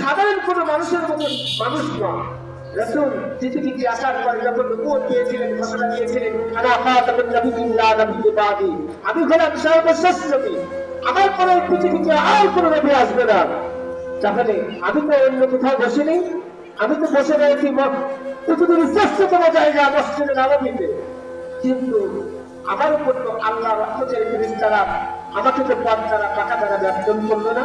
সাধারণ কোনো মানুষের মতো মানুষ নয়। যখন আমি আমার পরে কোনো আসবে না। আমি তো অন্য কোথাও আমি তো বসে রয়েছি পৃথিবীর শ্রেষ্ঠতম জায়গা মসজিদে নবমীতে কিন্তু আমার উপর আল্লাহ রহমতের আমাকে তো পথ দ্বারা টাকা দ্বারা ব্যর্থন করল না।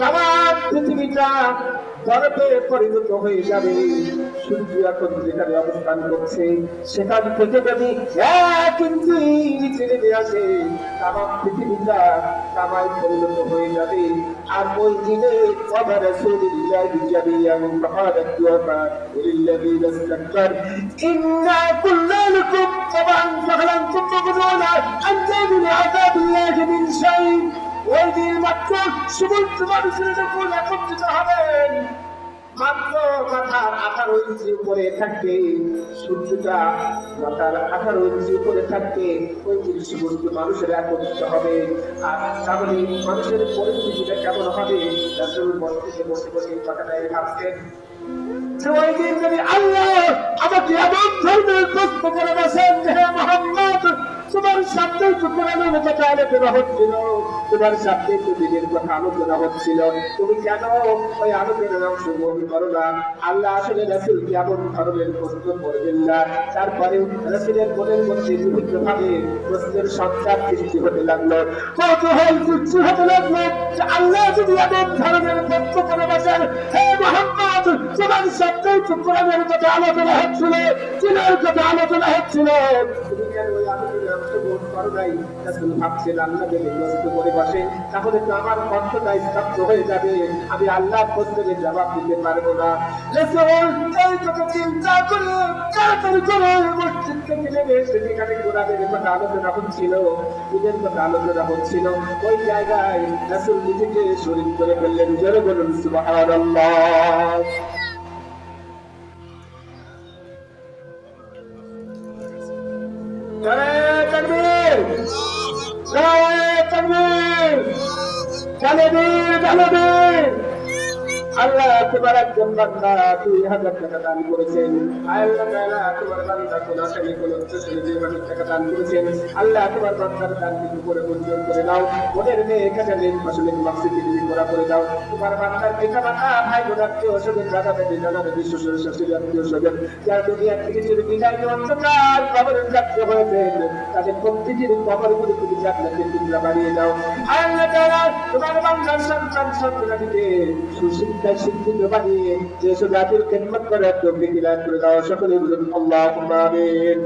তামাম পৃথিবীটা বরফে পরিণত হয়ে যাবে। সূর্য এখন যেখানে অবস্থান করছে, সেখান থেকে যদি এক ইঞ্চি নিচে আসে, তামাম পৃথিবীটা তামায় পরিণত হয়ে যাবে। আর ওই দিনে কবর রসুলিল্লাহ জামিয়ান ফাকালাত ওয়া লিল্লাযীনা ইসতাকবার, ইন্না কুল্লা তাবান ফাহলানতুম মাগনুনা আনজা আযাবিল্লাহি মিন শাই ওই দিন মাত্র সমস্ত মানুষের যখন একত্রিত হবেন। মাত্র মাথার আঠারো ইঞ্চি উপরে থাকবে সূর্যটা, মাথার আঠারো ইঞ্চি উপরে থাকবে ওই দিন সমস্ত মানুষের একত্রিত হবে। আর তাহলে মানুষের পরিস্থিতিটা কেমন হবে? রাসূল মসজিদে বসে বসে এই কথাটা ভাবছেন। যে তারপরে রাসুলের মনের মধ্যে সৃষ্টি হতে লাগল। কৌতূহল সৃষ্টি হতে লাগল আল্লাহ যদি এমন ধরনের প্রশ্ন করে বসেন, হে আলোচনা হচ্ছিল আলোচনা হচ্ছিল আলোচনায় অংশগ্রহণ করো বসে তাহলে তো আমার স্তব্ধ হয়ে যাবে, আমি আল্লাহ প্রশ্নের জবাব দিতে পারব না। চিন্তা থেকে নেমে আলোচনা হচ্ছিল ঈদের কথা আলোচনা হচ্ছিল, ওই জায়গায় নিজেকে শরীর করে ফেললেন। জোরে বলুন, সুবহানাল্লাহ। আল্লাহ তোমার একজন বান্দা, দুই হাজার টাকা দান করেছেন। আল্লাহ তোমার টাকা বান্দার দান কিছু করে মঞ্জুর করে দাও। ওদের মেয়ে এখানে নেই ফসলের মাকসিদি তুমি করা করে দাও। তোমার বান্দার পিতা মাতা, ভাই বোন, আত্মীয় স্বজন, দাদা দাদি নানা দাদি শ্বশুর, শাশুড়ি, আত্মীয় স্বজন, যারা দুনিয়া থেকে চির বিদায় অন্ধকার কবরের যাত্রা হয়েছেন তাদের প্রত্যেকের কবরগুলি তুমি যে জাতির খেদমত করার তৌফিক ইলাহ করে দাও। সকলে বলুন, আল্লাহুম্মা আমিন।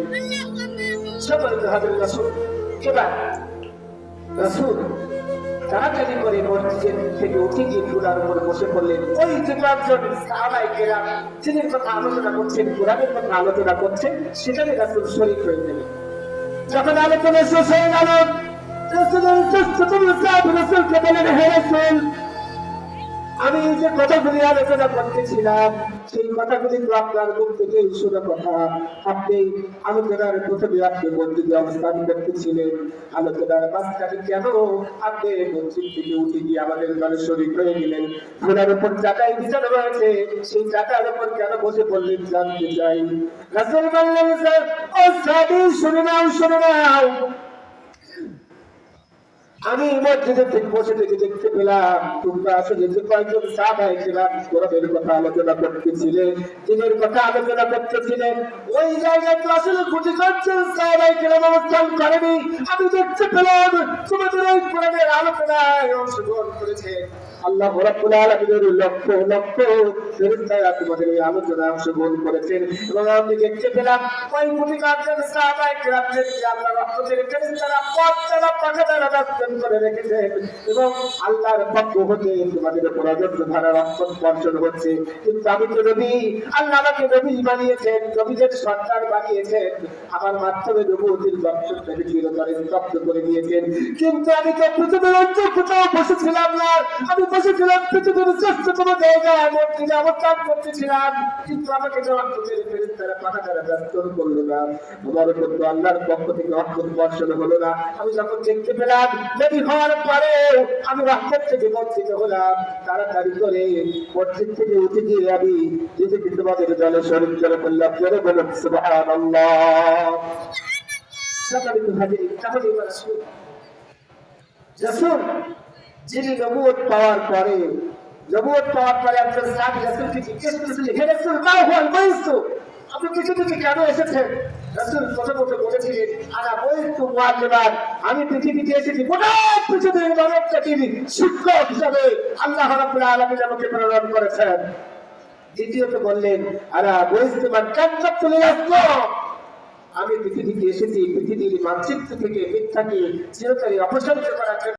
সকলে হাজির করে মসজিদ থেকে উঠে গিয়ে চুলার উপরে বসে পড়লেন। ওই যে কয়েকজন আলোচনা করছেন হয়ে গেলেন। যখন আলোচনা শেষ হয়ে গেল রাসূলের শ্রেষ্ঠতম সাহাবী রাসূলকে বলেন হে রাসূল আমি যে কথাগুলি আলোচনা করতেছিলাম সেই কথাগুলি তো আপনার মুখ থেকে শোনা কথা। আপনি আলোচনার প্রথমে আপনি মসজিদে অবস্থান করতেছিলেন। আলোচনার মাঝখানে কেন আপনি মসজিদ থেকে উঠে গিয়ে আমাদের দলে শরীর হয়ে গেলেন? ঘোড়ার উপর চাকায় বিছানো রয়েছে, সেই চাকার উপর কেন বসে পড়লেন জানতে চাই। রাসূল বললেন, স্যার, ও সাবি শুনে নাও শুনে নাও। আমি মসজিদে থেকে বসে থেকে দেখতে পেলাম, তোমরা আসলে যে কয়েকজন সাহাবাই ছিলাম কোরআনের কথা আলোচনা করতেছিলেন দিনের কথা আলোচনা করতেছিলেন, ওই জায়গায় তো আসলে ক্ষতি করছেন সাহাবাই কেরাম অবস্থান করেনি। আমি দেখতে পেলাম, তোমাদের ওই আলোচনায় অংশগ্রহণ করেছে আল্লাহ রাব্বুল আলামিনের লক্ষ লক্ষ ফেরেশতারা তোমাদের এই আলোচনায় অংশগ্রহণ করেছেন এবং আমি দেখতে পেলাম ওই কোটি কাজের যে আল্লাহ পাখা করে রেখেছেন এবং আল্লাহর পক্ষ হতে তোমাদের ধারা রক্ষণ হচ্ছে। কিন্তু আমি তো নবী, আল্লাহ আমাকে নবী বানিয়েছেন, নবীদের সরকার বানিয়েছেন। আমার মাধ্যমে নবুতির বর্ষণটাকে চিরতরে করে দিয়েছেন। কিন্তু আমি তো পৃথিবীর অন্য কোথাও বসেছিলাম না, আমি বসেছিলাম করতেছিলাম কিন্তু আমাকে পাখা দ্বারা দাস্তান করল না। আমার তো আল্লাহর পক্ষ থেকে রক্ষণ বর্ষণ হলো না। আমি যখন দেখতে পেলাম নবী হওয়ার পরে আমি রহমত থেকে বঞ্চিত হলাম। তাড়াতাড়ি করে মসজিদ থেকে উঠে গিয়ে আমি নিজেকে তোমাদের দলে শরীর করে বললাম জোরে বলুন হাজিরিন, তাহলে এবার আসুন। যিনি নবুয়ত পাওয়ার পরে নবুয়ত পাওয়ার পরে একজন সাহাবী রাসূলকে জিজ্ঞেস করেছিলেন হে রাসূল, মা হুয়াল আপনি কেন এসেছেন? রাসূল প্রথমত বলেছিলেন আনা মুআল্লিমান, আমি পৃথিবীতে এসেছি গোটা পৃথিবীর মানব শিক্ষক হিসাবে আল্লাহ রাব্বুল আলামিন আমাকে প্রেরণ করেছেন। দ্বিতীয়ত বললেন, আরা বইতু মান কান্নাতুল ইসলাম আমি পৃথিবীতে এসেছি, পৃথিবীর মানচিত্র থেকে মিথ্যাকে চিরতরে অপসারিত করার